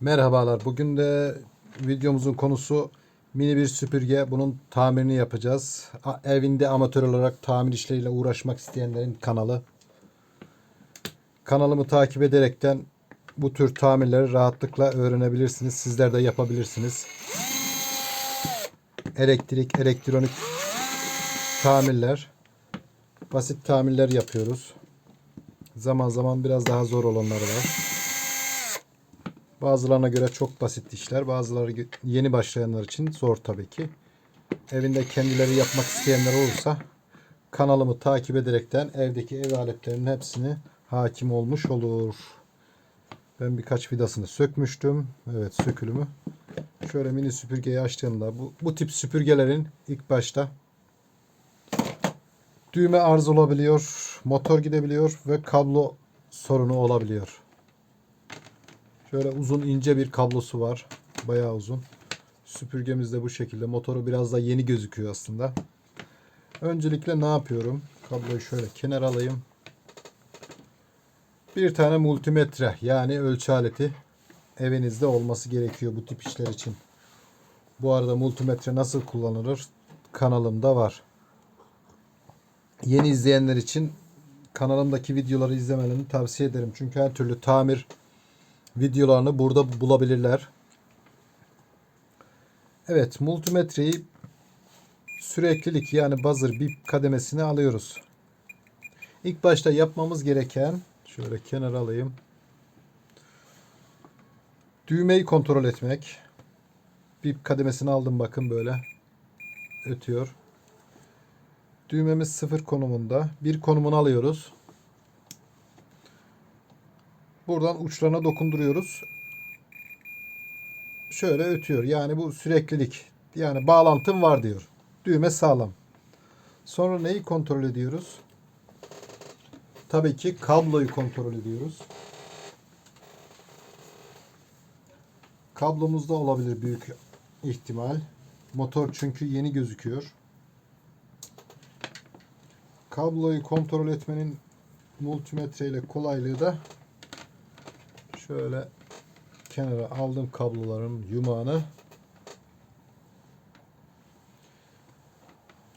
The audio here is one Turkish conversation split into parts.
Merhabalar. Bugün de videomuzun konusu mini bir süpürge. Bunun tamirini yapacağız. Evinde amatör olarak tamir işleriyle uğraşmak isteyenlerin kanalı. Kanalımı takip ederekten bu tür tamirleri rahatlıkla öğrenebilirsiniz. Sizler de yapabilirsiniz. Elektrik, elektronik tamirler. Basit tamirler yapıyoruz. Zaman zaman biraz daha zor olanları var. Bazılarına göre çok basit işler. Bazıları yeni başlayanlar için zor tabii ki. Evinde kendileri yapmak isteyenler olursa kanalımı takip ederekten evdeki ev aletlerinin hepsini hakim olmuş olur. Ben birkaç vidasını sökmüştüm. Evet sökülümü. Şöyle mini süpürgeyi açtığımda bu, bu tip süpürgelerin ilk başta düğme arıza olabiliyor, motor gidebiliyor ve kablo sorunu olabiliyor. Şöyle uzun ince bir kablosu var. Bayağı uzun. Süpürgemiz de bu şekilde. Motoru biraz da yeni gözüküyor aslında. Öncelikle ne yapıyorum? Kabloyu şöyle kenara alayım. Bir tane multimetre yani ölçü aleti evinizde olması gerekiyor bu tip işler için. Bu arada multimetre nasıl kullanılır kanalımda var. Yeni izleyenler için kanalımdaki videoları izlemelerini tavsiye ederim. Çünkü her türlü tamir videolarını burada bulabilirler. Evet, multimetreyi süreklilik yani buzzer bir kademesine alıyoruz. İlk başta yapmamız gereken şöyle kenara alayım. Düğmeyi kontrol etmek. Bir kademesini aldım bakın böyle. Ötüyor. Düğmemiz sıfır konumunda. Bir konumunu alıyoruz. Buradan uçlarına dokunduruyoruz. Şöyle ötüyor. Yani bu süreklilik. Yani bağlantım var diyor. Düğme sağlam. Sonra neyi kontrol ediyoruz? Tabii ki kabloyu kontrol ediyoruz. Kablomuzda olabilir büyük ihtimal. Motor çünkü yeni gözüküyor. Kabloyu kontrol etmenin multimetre ile kolaylığı da Şöyle kenara aldım kabloların yumağını.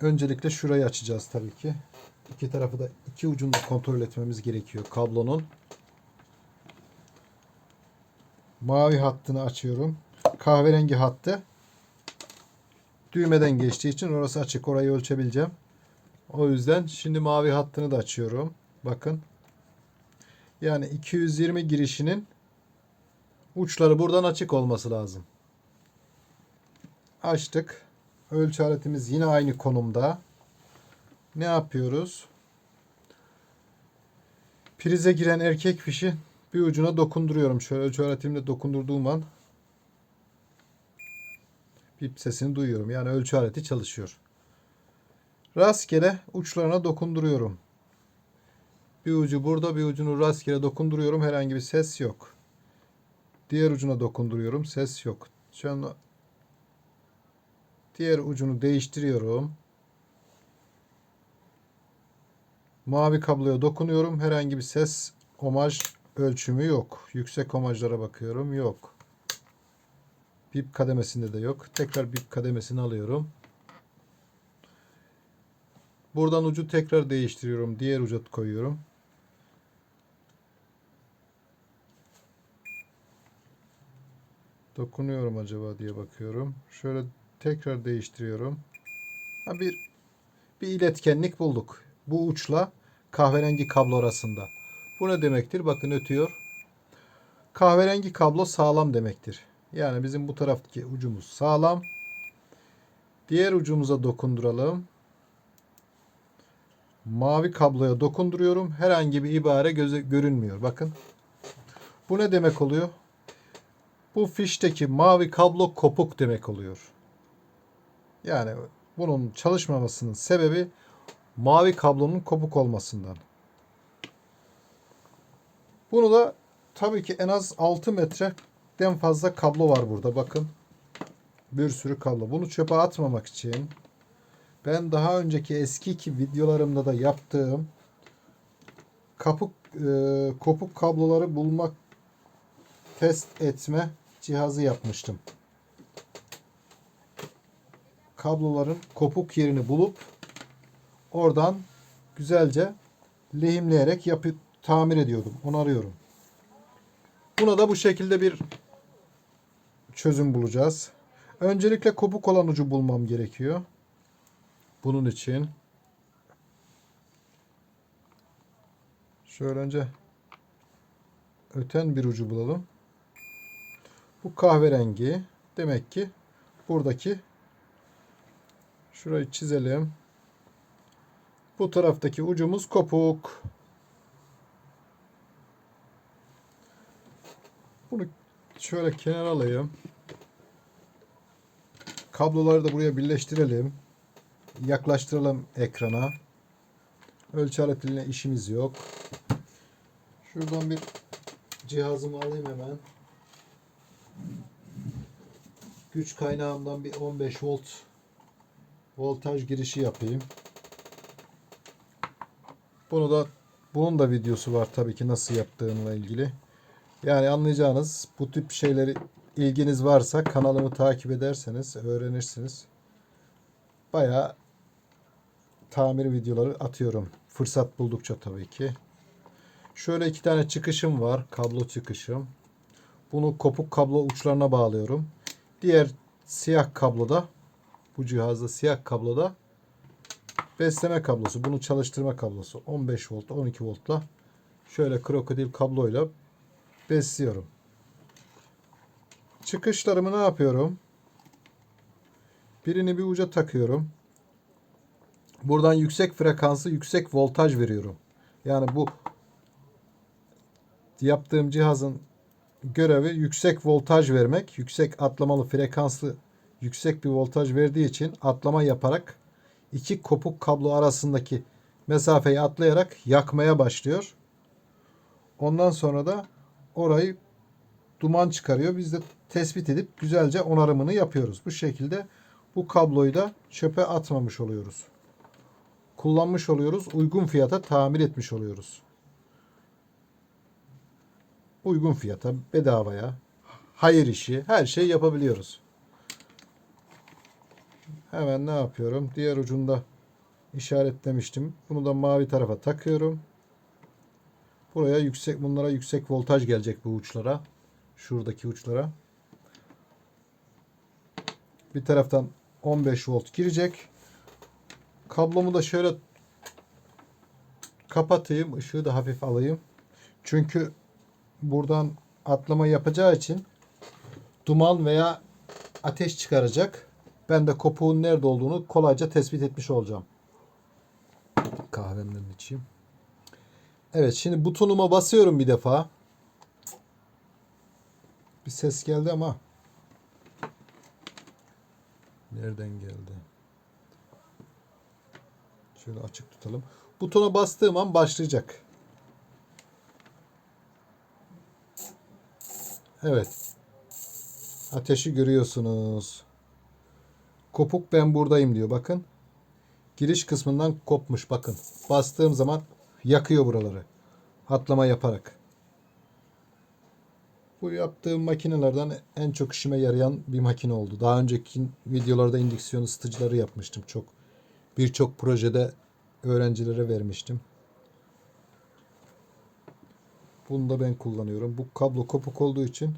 Öncelikle şurayı açacağız tabii ki. İki tarafı da iki ucunu kontrol etmemiz gerekiyor kablonun. Mavi hattını açıyorum. Kahverengi hattı düğmeden geçtiği için orası açık. Orayı ölçebileceğim. O yüzden şimdi mavi hattını da açıyorum. Bakın. Yani 220 girişinin uçları buradan açık olması lazım. Açtık. Ölçü aletimiz yine aynı konumda. Ne yapıyoruz? Prize giren erkek fişi bir ucuna dokunduruyorum. Şöyle ölçü aletimle dokundurduğum an bip sesini duyuyorum. Yani ölçü aleti çalışıyor. Rastgele uçlarına dokunduruyorum. Bir ucu burada, bir ucunu rastgele dokunduruyorum. Herhangi bir ses yok. Diğer ucuna dokunduruyorum. Ses yok. Şu an diğer ucunu değiştiriyorum. Mavi kabloya dokunuyorum. Herhangi bir ses omaj ölçümü yok. Yüksek omajlara bakıyorum. Yok. Bip kademesinde de yok. Tekrar bip kademesini alıyorum. Buradan ucu tekrar değiştiriyorum. Diğer uca koyuyorum. Dokunuyorum acaba diye bakıyorum. Şöyle tekrar değiştiriyorum. Ha bir bir iletkenlik bulduk. Bu uçla kahverengi kablo arasında. Bu ne demektir? Bakın ötüyor. Kahverengi kablo sağlam demektir. Yani bizim bu taraftaki ucumuz sağlam. Diğer ucumuza dokunduralım. Mavi kabloya dokunduruyorum. Herhangi bir ibare göze görünmüyor. Bakın. Bu ne demek oluyor? Bu fişteki mavi kablo kopuk demek oluyor. Yani bunun çalışmamasının sebebi mavi kablonun kopuk olmasından. Bunu da tabii ki en az 6 metreden fazla kablo var burada. Bakın. Bir sürü kablo. Bunu çöpe atmamak için ben daha önceki eski ki videolarımda da yaptığım kapuk e, kopuk kabloları bulmak test etme cihazı yapmıştım. Kabloların kopuk yerini bulup oradan güzelce lehimleyerek yapıp tamir ediyordum. Onarıyorum. Buna da bu şekilde bir çözüm bulacağız. Öncelikle kopuk olan ucu bulmam gerekiyor. Bunun için şöyle önce öten bir ucu bulalım. Bu kahverengi. Demek ki buradaki şurayı çizelim. Bu taraftaki ucumuz kopuk. Bunu şöyle kenara alayım. Kabloları da buraya birleştirelim. Yaklaştıralım ekrana. Ölçü aletiyle işimiz yok. Şuradan bir cihazımı alayım hemen. Güç kaynağımdan bir 15 volt voltaj girişi yapayım. Bunu da bunun da videosu var tabii ki nasıl yaptığımla ilgili. Yani anlayacağınız bu tip şeyleri ilginiz varsa kanalımı takip ederseniz öğrenirsiniz. Bayağı tamir videoları atıyorum. Fırsat buldukça tabii ki. Şöyle iki tane çıkışım var. Kablo çıkışım. Bunu kopuk kablo uçlarına bağlıyorum. Diğer siyah kabloda bu cihazda siyah kabloda besleme kablosu. Bunu çalıştırma kablosu. 15 volt 12 voltla şöyle krokodil kabloyla besliyorum. Çıkışlarımı ne yapıyorum? Birini bir uca takıyorum. Buradan yüksek frekanslı yüksek voltaj veriyorum. Yani bu yaptığım cihazın görevi yüksek voltaj vermek. Yüksek atlamalı frekanslı yüksek bir voltaj verdiği için atlama yaparak iki kopuk kablo arasındaki mesafeyi atlayarak yakmaya başlıyor. Ondan sonra da orayı duman çıkarıyor. Biz de tespit edip güzelce onarımını yapıyoruz. Bu şekilde bu kabloyu da çöpe atmamış oluyoruz. Kullanmış oluyoruz. Uygun fiyata tamir etmiş oluyoruz. Uygun fiyata, bedavaya, hayır işi, her şey yapabiliyoruz. Hemen ne yapıyorum? Diğer ucunda işaretlemiştim. Bunu da mavi tarafa takıyorum. Buraya yüksek bunlara yüksek voltaj gelecek bu uçlara. Şuradaki uçlara. Bir taraftan 15 volt girecek. Kablomu da şöyle kapatayım. Işığı da hafif alayım. Çünkü buradan atlama yapacağı için duman veya ateş çıkaracak. Ben de kopuğun nerede olduğunu kolayca tespit etmiş olacağım. Kahvemden içeyim. Evet şimdi butonuma basıyorum bir defa. Bir ses geldi ama nereden geldi? Şöyle açık tutalım. Butona bastığım an başlayacak. Evet. Ateşi görüyorsunuz. Kopuk ben buradayım diyor bakın. Giriş kısmından kopmuş bakın. Bastığım zaman yakıyor buraları. Atlama yaparak. Bu yaptığım makinelerden en çok işime yarayan bir makine oldu. Daha önceki videolarda indüksiyon ısıtıcıları yapmıştım çok. Birçok projede öğrencilere vermiştim. Bunu da ben kullanıyorum. Bu kablo kopuk olduğu için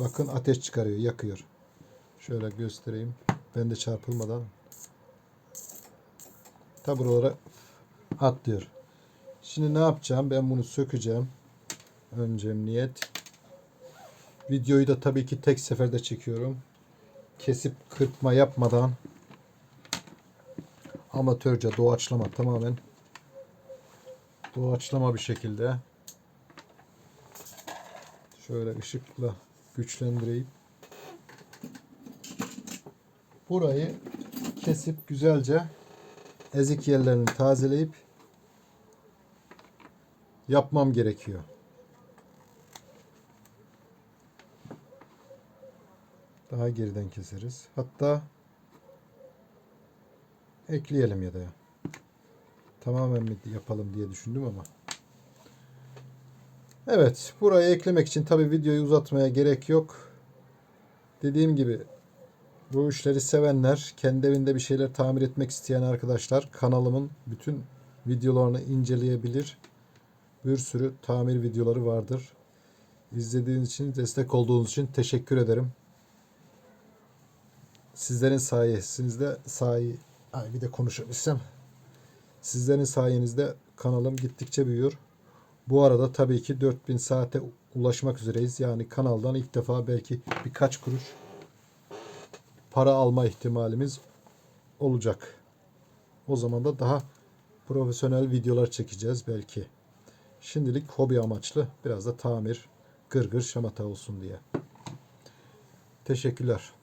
bakın ateş çıkarıyor, yakıyor. Şöyle göstereyim. Ben de çarpılmadan ta buralara atlıyor. Şimdi ne yapacağım? Ben bunu sökeceğim. Önce niyet. Videoyu da tabii ki tek seferde çekiyorum. Kesip kırpma yapmadan amatörce doğaçlama tamamen doğaçlama bir şekilde şöyle ışıkla güçlendireyim. Burayı kesip güzelce ezik yerlerini tazeleyip yapmam gerekiyor. Daha geriden keseriz. Hatta ekleyelim ya da tamamen mi yapalım diye düşündüm ama. Evet, buraya eklemek için tabi videoyu uzatmaya gerek yok. Dediğim gibi bu işleri sevenler, kendi evinde bir şeyler tamir etmek isteyen arkadaşlar kanalımın bütün videolarını inceleyebilir. Bir sürü tamir videoları vardır. İzlediğiniz için, destek olduğunuz için teşekkür ederim. Sizlerin sayesinizde sahi ay bir de konuşabilsem. Sizlerin sayenizde kanalım gittikçe büyüyor. Bu arada tabii ki 4000 saate ulaşmak üzereyiz. Yani kanaldan ilk defa belki birkaç kuruş para alma ihtimalimiz olacak. O zaman da daha profesyonel videolar çekeceğiz belki. Şimdilik hobi amaçlı biraz da tamir, gırgır şamata olsun diye. Teşekkürler.